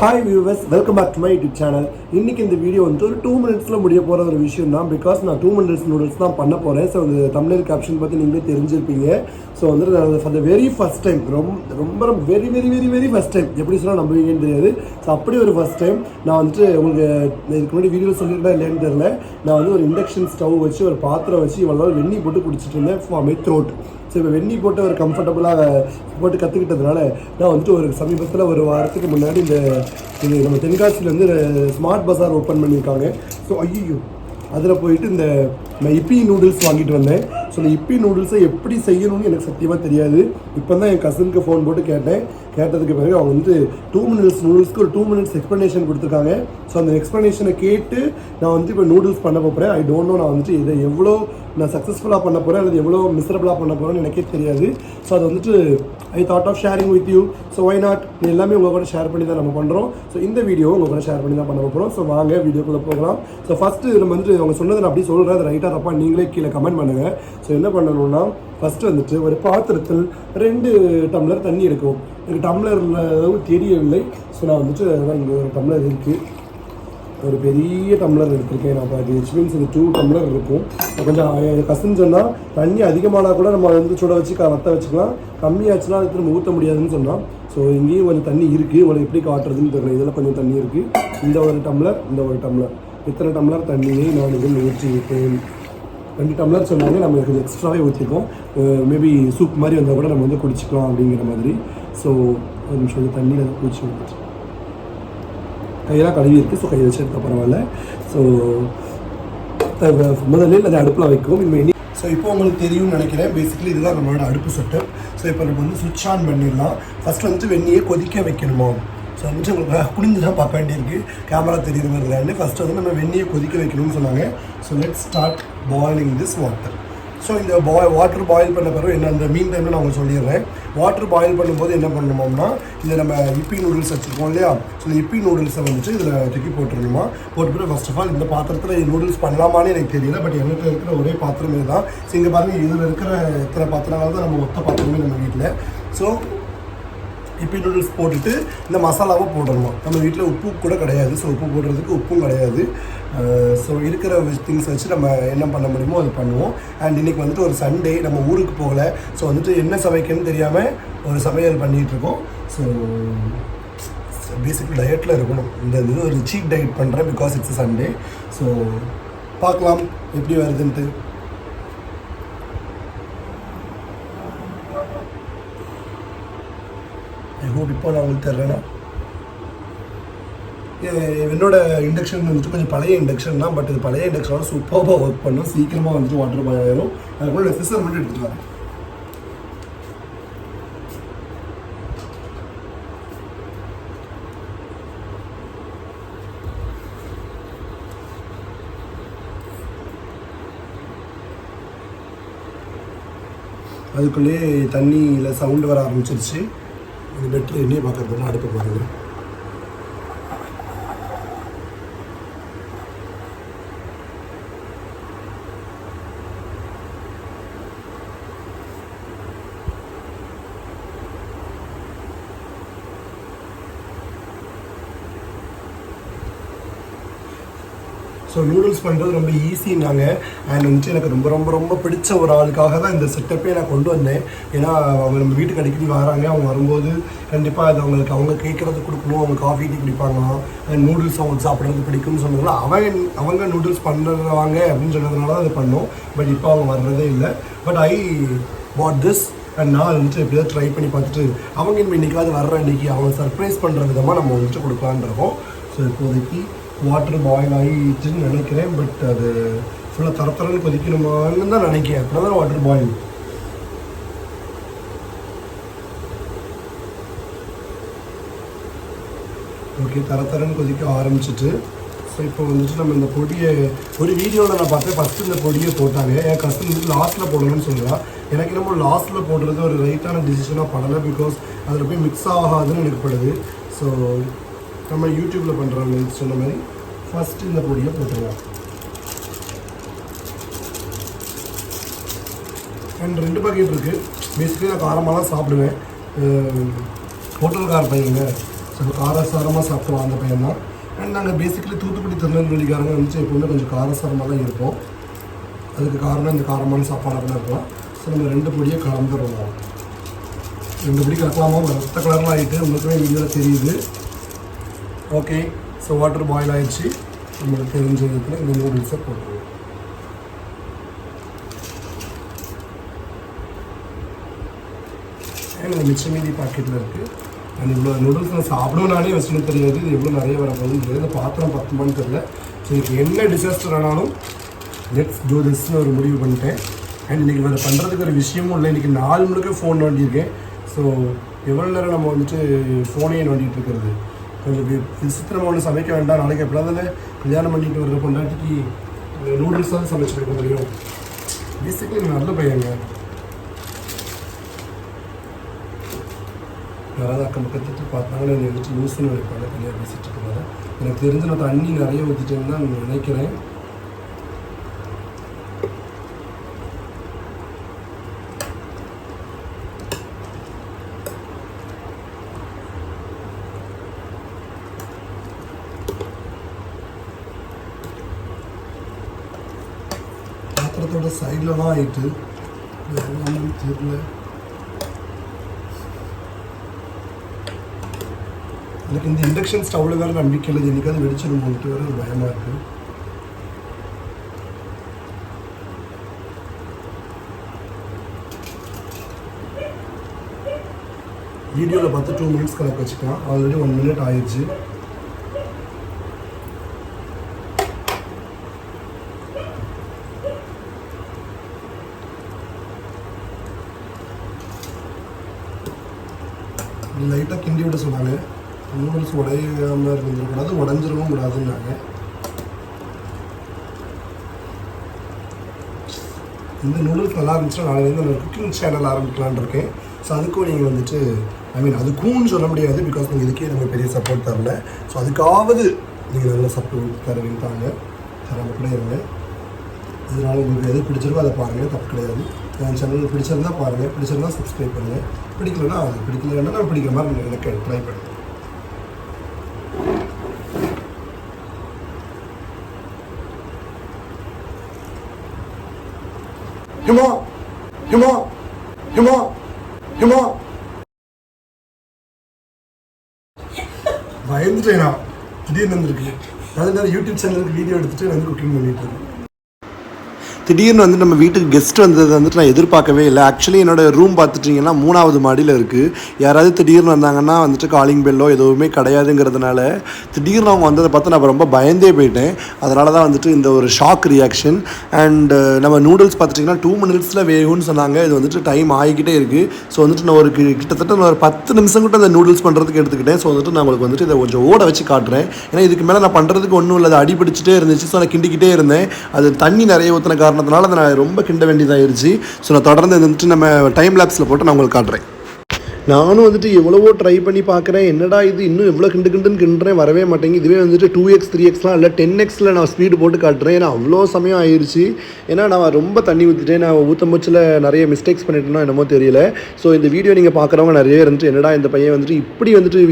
Hi viewers welcome back to my YouTube channel இன்றைக்கி இந்த video வந்து ஒரு டூ மினிட்ஸில் முடிய போகிற ஒரு விஷயம் தான். பிகாஸ் நான் டூ மினிட்ஸ் நூடுல்ஸ் தான் பண்ண போகிறேன் ஸோ அந்த தமிழ் கேப்ஷன் பற்றி நீங்களே தெரிஞ்சிருப்பீங்க. ஸோ வந்து நான் for the very first time ரொம்ப ரொம்ப very very very very first time எப்படி சொன்னால் நம்புவீங்கன்னு தெரியாது. ஸோ அப்படி ஒரு ஃபஸ்ட் டைம் நான் வந்துட்டு உங்களுக்கு இதுக்கு முன்னாடி வீடியோ சொல்லியிருந்தேன் இல்லைன்னு தெரியல. நான் வந்து ஒரு இண்டக்ஷன் ஸ்டவ் வச்சு ஒரு பாத்திரம் வச்சு இவ்வளோ நாள் போட்டு குடிச்சிட்டு இருந்தேன் ஃபார் மை த்ரோட் ஸோ இப்போ வெண்ணி போட்டு ஒரு கம்ஃபர்டபுளாக போட்டு கற்றுக்கிட்டதுனால நான் வந்துட்டு ஒரு சமீபத்தில் ஒரு வாரத்துக்கு முன்னாடி இந்த இது நம்ம தென்காசியிலேருந்து ஸ்மார்ட் பஜார் ஓப்பன் பண்ணியிருக்காங்க. ஸோ ஐயோ அதில் போயிட்டு இந்த நான் இப்பி நூடுல்ஸ் வாங்கிட்டு வந்தேன். ஸோ இந்த இப்பி நூடுல்ஸை எப்படி செய்யணும்னு எனக்கு சத்தியமாக தெரியாது. இப்போ தான் என் கசனுக்கு ஃபோன் போட்டு கேட்டேன். கேட்டதுக்கு பிறகு அவங்க வந்து டூ மினிட்ஸ் நூடுல்ஸ்க்கு ஒரு டூ மினிட்ஸ் எக்ஸ்ப்ளனேஷன் கொடுத்துருக்காங்க. ஸோ அந்த எக்ஸ்ப்ளனேஷனை கேட்டு நான் வந்து இப்போ நூடுல்ஸ் பண்ண போகிறேன் ஐ டோன்ட் நோ நான் வந்துட்டு இதை எவ்வளோ நான் சக்ஸஸ்ஃபுல்லாக பண்ண போகிறேன் அல்லது எவ்வளோ மிஸ்ரபிளாக பண்ண போகிறேன்னு எனக்கே தெரியாது. ஸோ அது வந்துட்டு I thought of sharing with you so why not எல்லாமே உங்கள் கூட ஷேர் பண்ணி தான் நம்ம பண்ணுறோம் ஸோ இந்த வீடியோ உங்கள் கூட ஷேர் பண்ணி தான் பண்ண போகிறோம் ஸோ வாங்க வீடியோக்குள்ளே போகலாம். ஸோ ஃபஸ்ட்டு நம்ம வந்துட்டு அவங்க சொன்னதை நான் அப்படியே சொல்கிறேன் அது ரைட்டாக தப்பா நீங்களே கீழே கமெண்ட் பண்ணுங்கள் ஸோ என்ன பண்ணணும்னா ஃபஸ்ட்டு வந்துட்டு ஒரு பாத்திரத்தில் ரெண்டு டம்ளர் தண்ணி இருக்கும். எனக்கு டம்ளரில் தெரியவில்லை. ஸோ நான் வந்துட்டு அதான் இங்கே ஒரு டம்ளர் இருக்குது ஒரு பெரிய டம்ளர் எடுத்திருக்கேன். நான் பாதி விச் மீன்ஸ் இது டூ டம்ளர் இருக்கும். கொஞ்சம் கசன் சொன்னால் தண்ணி அதிகமானால் கூட நம்ம வந்து சுட வச்சு க- வத்த வச்சுக்கலாம். கம்மியாச்சுன்னா அது திரும்ப ஊற்ற முடியாதுன்னு சொன்னால் ஸோ இங்கேயும் கொஞ்சம் தண்ணி இருக்குது உங்களுக்கு எப்படி காட்டுறதுன்னு தெரியல. இதில் கொஞ்சம் தண்ணி இருக்குது இந்த ஒரு டம்ளர் இந்த ஒரு டம்ளர். இத்தனை டம்ளர் தண்ணியை நான் இதில் ஊற்றிவிட்டேன் ரெண்டு டம்ளர் சொன்னாங்க நம்ம கொஞ்சம் எக்ஸ்ட்ராவே ஊற்றிருக்கோம் மேபி சூப் மாதிரி வந்தால் கூட நம்ம வந்து குடிச்சிக்கலாம் அப்படிங்கிற மாதிரி. ஸோ ஒரு நிமிஷம் தண்ணியில் குடிச்சு வந்துச்சு கையெல்லாம் கழுவி இருக்குது ஸோ கையை வச்சு பரவாயில்ல. ஸோ முதலில் அதை அடுப்பில் வைக்கும் இனிமேல் ஸோ இப்போ உங்களுக்கு தெரியும்னு நினைக்கிறேன். பேசிக்கலி இதுதான் நம்மளோட அடுப்பு செட்டப் ஸோ இப்போ நம்ம வந்து சுவிட்ச் ஆன் பண்ணிடலாம். ஃபஸ்ட் வந்துட்டு வெந்நியை கொதிக்க வைக்கணுமா? ஸோ வந்துட்டு உங்களுக்கு குனிஞ்சு தான் பார்க்க வேண்டியிருக்கு. கேமரா தெரியுது மாதிரி ஃபஸ்ட்டு வந்து நம்ம வெந்நியை கொதிக்க வைக்கணும்னு சொன்னாங்க. So let start boiling this water so இந்த பாய் வாட்டர் பாயில் பண்ண பிறகு என்ன அந்த மீன் டைமில் நான் உங்களுக்கு சொல்லிடுறேன். வாட்டர் பாயில் பண்ணும்போது என்ன பண்ணணுமோம்னா இதை நம்ம இப்பி நூடுல்ஸ் வச்சுருக்கோம் இல்லையா? ஸோ இந்த இப்பி நூடுல்ஸை வந்துட்டு இதில் தூக்கி போட்டுருணுமா போட்டு பிறகு ஃபர்ஸ்ட் ஆஃப் ஆல் இந்த பாத்திரத்தில் நூடுல்ஸ் பண்ணலாமான்னு எனக்கு தெரியல பட் என்கிட்ட இருக்கிற ஒரே பாத்திரமே தான் ஸோ இங்கே பாருங்கள் இதில் இருக்கிற இத்தனை பாத்திரங்கள் தான் நம்ம ஒத்த பாத்திரமே நம்ம வீட்டில் ஸோ இப்பி நூடுல்ஸ் போட்டுட்டு இந்த மசாலாவை போடணும். நம்ம வீட்டில் உப்பு கூட கிடையாது. ஸோ உப்பு போடுறதுக்கு உப்பும் கிடையாது. ஸோ இருக்கிற திங்ஸ் வச்சு நம்ம என்ன பண்ண முடியுமோ அது பண்ணுவோம். அண்ட் இன்னைக்கு வந்துட்டு ஒரு சண்டே நம்ம ஊருக்கு போகல. ஸோ வந்துட்டு என்ன சமைக்கணும்னு தெரியாமல் ஒரு சமையல் பண்ணிகிட்டு இருக்கோம். ஸோ பேசிக் டயட்டில் இருக்கணும். இந்த இது ஒரு சீப் டயட் பண்ணுறேன் பிகாஸ் இட்ஸ் சண்டே ஸோ பார்க்கலாம். எப்படி வருதுன்ட்டு. ஐ ஹோப் இப்போ நான் உங்களுக்கு தர்றேன்னா என்னோட இண்டக்ஷன் வந்துட்டு கொஞ்சம் பழைய இண்டக்ஷன் தான் பட் இது பழைய இண்டக்ஷனோட சூப்பராக ஒர்க் பண்ணும். சீக்கிரமாக வந்துட்டு வாட்டர் பாய் ஆயிரும் அதுக்குள்ள சிஸ்டர் மட்டும் எடுத்துக்கலாம் அதுக்குள்ளேயே தண்ணியில் சவுண்டு வர ஆரம்பிச்சிருச்சு. அது பெட்ரு என்னையே பார்க்கறதுனா அடுப்பு பாருங்க ஸோ நூடுல்ஸ் பண்ணுறது ரொம்ப ஈஸின்னாங்க அண்ட் வந்துட்டு எனக்கு ரொம்ப ரொம்ப ரொம்ப பிடிச்ச ஒரு ஆளுக்காக தான் இந்த செட்டப்பே நான் கொண்டு வந்தேன். ஏன்னா அவங்க நம்ம வீட்டுக்கு அடிக்கடி வராங்க. அவங்க வரும்போது கண்டிப்பாக அது அவங்களுக்கு அவங்க கேட்குறது கொடுக்கணும். அவங்க காஃபி டீ குடிப்பாங்களாம் அண்ட் நூடுல்ஸ் அவங்களுக்கு சாப்பிட்றது பிடிக்கும்னு சொன்னதுனால அவன் அவங்க நூடுல்ஸ் பண்ணுறாங்க அப்படின்னு சொன்னதுனால தான் அது பண்ணோம். பட் இப்போ அவங்க வர்றதே இல்லை. But I what this and நான் வந்துட்டு எப்படியாவது ட்ரை பண்ணி பார்த்துட்டு அவங்க இன்னைக்காவது வர்ற அன்னைக்கு அவங்க சர்ப்ரைஸ் பண்ணுற விதமாக நம்ம வந்துட்டு கொடுக்கலான் இருக்கோம். ஸோ இப்போதைக்கு வாட்டர் பாயில் ஆகிட்டுன்னு நினைக்கிறேன் பட் அது ஃபுல்லாக தரத்தரன்னு கொதிக்கணுமான்னு தான் நினைக்கிறேன். அப்படின்னா தான் வாட்டர் பாயில் ஓகே தரத்தரன்னு கொதிக்க ஆரம்பிச்சிட்டு ஸோ இப்போ வந்துட்டு நம்ம இந்த பொடியை ஒரு வீடியோவில் நான் பார்த்தேன். ஃபஸ்ட்டு இந்த பொடியை போட்டாங்க. என் கஸ்டம் வந்து லாஸ்ட்டில் போடணும்னு சொல்லுவாள் எனக்கு என்னமோ லாஸ்ட்டில் போடுறது ஒரு ரைட்டான டிசிஷனாக படலை பிகாஸ் அதில் போய் மிக்ஸ் ஆகாதுன்னு எனக்கு படுது. ஸோ நம்ம யூடியூப்பில் பண்ணுறவங்க சொன்ன மாதிரி ஃபஸ்ட்டு இந்த பொடியை போட்டுருவோம். அண்ட் ரெண்டு பாக்கெட் இருக்குது பேசிக்கலி நான் காரமாக தான் சாப்பிடுவேன் ஹோட்டல்கார பையங்க ஸோ காரசாரமாக சாப்பிடுவோம் அந்த பையன் தான் அண்ட் நாங்கள் பேசிக்கலி தூத்துக்குடி திருநெல்வேலிக்காரங்க வந்துச்சு எப்போவுமே கொஞ்சம் காரசாரமாக தான் இருப்போம். அதுக்கு காரணம் இந்த காரமான சாப்பாடாக தான் இருக்கலாம். ஸோ நம்ம ரெண்டு பொடியை கலந்துருவோம். ரெண்டு பொடி கலக்கலாமா? ரத்த கலர்லாம் ஆகிட்டு உங்களுக்குமே வீடியோவில் தெரியுது. ஓகே ஸோ வாட்டர் பாயில் ஆகிடுச்சு நம்மளுக்கு தெரிஞ்ச விதத்தில் இந்த நூடுல்ஸை போட்டுருவோம். எனக்கு மிச்ச மீதி பாக்கெட்டில் இருக்குது அண்ட் இவ்வளோ நூடுல்ஸ் நான் சாப்பிடுவோம் நானே வச்சுன்னு தெரியாது. இது எவ்வளோ நிறைய வர போகுதுன்னு தெரியாது இந்த பாத்திரம் பத்துமான்னு தெரியல. ஸோ இதுக்கு என்ன டிசாஸ்டர் ஆனாலும் லெட்ஸ் டூ திஸ்னு ஒரு முடிவு பண்ணிட்டேன். அண்ட் இன்றைக்கி வேறு பண்ணுறதுக்கு ஒரு விஷயமும் இல்லை. இன்றைக்கி நாலு முழுக்க ஃபோன் நோண்டியிருக்கேன். ஸோ எவ்வளோ நேரம் நம்ம வந்துட்டு ஃபோனையே நோண்டிகிட்டு இருக்கிறது? கொஞ்சம் விசித்திரமாக ஒன்று சமைக்க வேண்டாம். நாளைக்கு எப்படியாவது கல்யாணம் பண்ணிட்டு வர்ற பொண்டாட்டிக்கு நூடுல்ஸ் தான் சமைச்சு கொடுக்க முடியும். பேசிக்கலி நல்ல பையங்க. யாராவது அக்கம் பக்கத்துட்டு பார்த்தாங்கன்னா என்னை நியூஸ் லூசுன்னு நினைப்பாங்க. தனியாக பேசிட்டு இருக்கிறாங்க எனக்கு தெரிஞ்ச நான் தண்ணி நிறைய ஊற்றிட்டேன்னு தான் நான் நினைக்கிறேன். பாத்திரத்தோட சைடில் தான் ஆயிட்டு. தெரியல. எனக்கு இந்த இண்டக்ஷன் ஸ்டவ்வில் வேறு நம்பிக்கை இல்லை. என்னைக்காவது வெடிச்சிருமோன்ட்டு வேறு பயமாக இருக்குது வீடியோவில் பார்த்து டூ மினிட்ஸ் கணக்கு வச்சுக்கலாம். ஆல்ரெடி ஒன் மினிட் ஆயிடுச்சு. லைட்டாக கிண்டி விட சொன்னாங்க. நூடுல்ஸ் உடையாமல் இருந்துடக்கூடாது உடஞ்சிடவும் கூடாதுன்னாங்க. இந்த நூடுல்ஸ் நல்லா இருந்துச்சுன்னா நாளையிலேருந்து நான் குக்கிங் சேனல் ஆரம்பிக்கலான் இருக்கேன். ஸோ அதுக்கும் நீங்கள் வந்துட்டு ஐ மீன் அதுக்கும் சொல்ல முடியாது பிகாஸ் நீங்கள் இதுக்கே நம்ம பெரிய சப்போர்ட் தரல. ஸோ அதுக்காவது நீங்கள் நல்ல சப்போர்ட் தருவீங்க தாங்க. தர மட்டும் இருங்க. இதனால் உங்களுக்கு எது பிடிச்சிருக்கோ அதை பாருங்கள் தப்பு கிடையாது. என் சேனல் பிடிச்சிருந்தா பாருங்கள் பிடிச்சிருந்தா சப்ஸ்கிரைப் பண்ணுங்கள் பிடிக்கலன்னா அது பிடிக்கலன்னா நான் பிடிக்கிற மாதிரி நீங்கள் எனக்கு ட்ரை பண்ணுங்கள் ஹிமா ஹிமா ஹிமா ஹிமா பயந்துட்டேன் நான். திடீர்னு வந்திருக்கு. அதனால யூடியூப் சேனலுக்கு வீடியோ எடுத்துட்டு வந்து குக்கிங் பண்ணிட்டு இருக்கேன். திடீர்னு வந்து நம்ம வீட்டுக்கு கெஸ்ட் வந்தது வந்துட்டு நான் எதிர்பார்க்கவே இல்லை. ஆக்சுவலி என்னோட ரூம் பார்த்துட்டிங்கன்னா மூணாவது மாடியில் இருக்குது யாராவது திடீர்னு வந்தாங்கன்னா வந்துட்டு காலிங் பெல்லோ எதுவுமே கிடையாதுங்கிறதுனால திடீர்னு அவங்க வந்ததை பார்த்து நான் ரொம்ப பயந்தே போயிட்டேன். அதனால தான் வந்துட்டு இந்த ஒரு ஷாக் ரியாக்ஷன் அண்ட் நம்ம நூடுல்ஸ் பார்த்துட்டிங்கன்னா டூ மினிட்ஸில் வேகும்னு சொன்னாங்க. இது வந்துட்டு டைம் ஆகிக்கிட்டே இருக்குது ஸோ வந்துட்டு நான் ஒரு கிட்டத்தட்ட நான் ஒரு பத்து நிமிஷம் கூட அந்த நூடுல்ஸ் பண்ணுறதுக்கு எடுத்துக்கிட்டேன். ஸோ வந்துட்டு நான் உங்களுக்கு வந்துட்டு இதை கொஞ்சம் ஓட வச்சு காட்டுறேன். ஏன்னா இதுக்கு மேலே நான் பண்ணுறதுக்கு ஒன்றும் இல்லை. அது அடி இருந்துச்சு. ஸோ நான் கிண்டிக்கிட்டே இருந்தேன். அது தண்ணி நிறைய ஊற்றின காரணம் காரணத்தினால அதை நான் ரொம்ப கிண்ட வேண்டியதாகிருச்சு ஸோ நான் தொடர்ந்து வந்துட்டு நம்ம டைம் லேப்ஸில் போட்டு நான் உங்களுக்கு காட்டுறேன். நானும் வந்துட்டு எவ்வளவோ ட்ரை பண்ணி பார்க்குறேன். என்னடா இது? இன்னும் எவ்வளோ கிண்டு கிண்டுன்னு கிண்டுறேன். வரவே மாட்டேங்குது. இதுவே வந்துட்டு டூ எக்ஸ் த்ரீ எக்ஸ்லாம் இல்லை டென் எக்ஸில் நான் ஸ்பீடு போட்டு காட்டுறேன். ஏன்னா அவ்வளோ சமயம் ஆயிடுச்சு ஏன்னா நான் ரொம்ப தண்ணி ஊற்றிட்டேன் நான் ஊற்றும் முச்சில் நிறைய மிஸ்டேக்ஸ் பண்ணிட்டேனோ என்னமோ தெரியல. ஸோ இந்த வீடியோ நீங்கள் பார்க்குறவங்க நிறைய இருந்துட்டு என்னடா இந்த பையன் வந்துட்டு இப்படி வந்துட்டு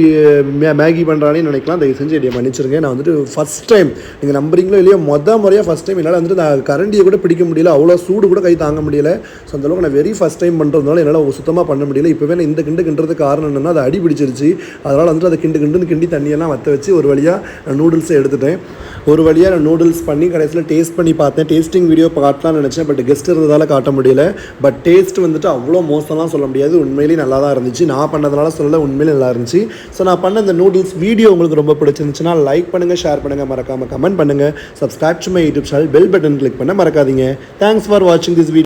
மே- மேகி பண்ணுறானே நினைக்கலாம். தயவு செஞ்சு என்னை மன்னிச்சிருங்க. நான் வந்துட்டு ஃபஸ்ட் டைம் நீங்கள் நம்புறீங்களோ இல்லையோ மொதல் முறையாக ஃபஸ்ட் டைம் என்னால் வந்துட்டு நான் கரண்டியை கூட பிடிக்க முடியல. அவ்வளோ சூடு கூட கை தாங்க முடியல. ஸோ அந்தளவுக்கு நான் வெரி ஃபஸ்ட் டைம் பண்ணுறதுனால என்னால் சுத்தமாக பண்ண முடியல. இப்போவே நான் இந்த கிண்டு கிண்டுறதுக்கு காரணம் என்னன்னா அது அடி பிடிச்சிருச்சு. அதனால் வந்துட்டு அதை கிண்டு கிண்டுன்னு கிண்டி தண்ணியெல்லாம் வற்ற வச்சு ஒரு வழியாக நூடுல்ஸை எடுத்துட்டேன். ஒரு வழியாக நான் நூடுல்ஸ் பண்ணி கடைசியில் டேஸ்ட் பண்ணி பார்த்தேன். டேஸ்டிங் வீடியோ காட்டலாம்னு நினச்சேன் பட் கெஸ்ட் இருந்ததால் காட்ட முடியல. பட் டேஸ்ட் வந்துட்டு அவ்வளோ மோசம்லாம் சொல்ல முடியாது. உண்மையிலேயே நல்லா தான் இருந்துச்சு. நான் பண்ணதுனால சொல்ல உண்மையிலே நல்லா இருந்துச்சு. ஸோ நான் பண்ண இந்த நூடுல்ஸ் வீடியோ உங்களுக்கு ரொம்ப பிடிச்சிருந்துச்சுன்னா லைக் பண்ணுங்கள் ஷேர் பண்ணுங்கள் மறக்காமல் கமெண்ட் பண்ணுங்கள் subscribe to my YouTube channel bell button click பண்ண மறக்காதீங்க. தேங்க்ஸ் ஃபார் வாட்சிங் திஸ் வீடியோ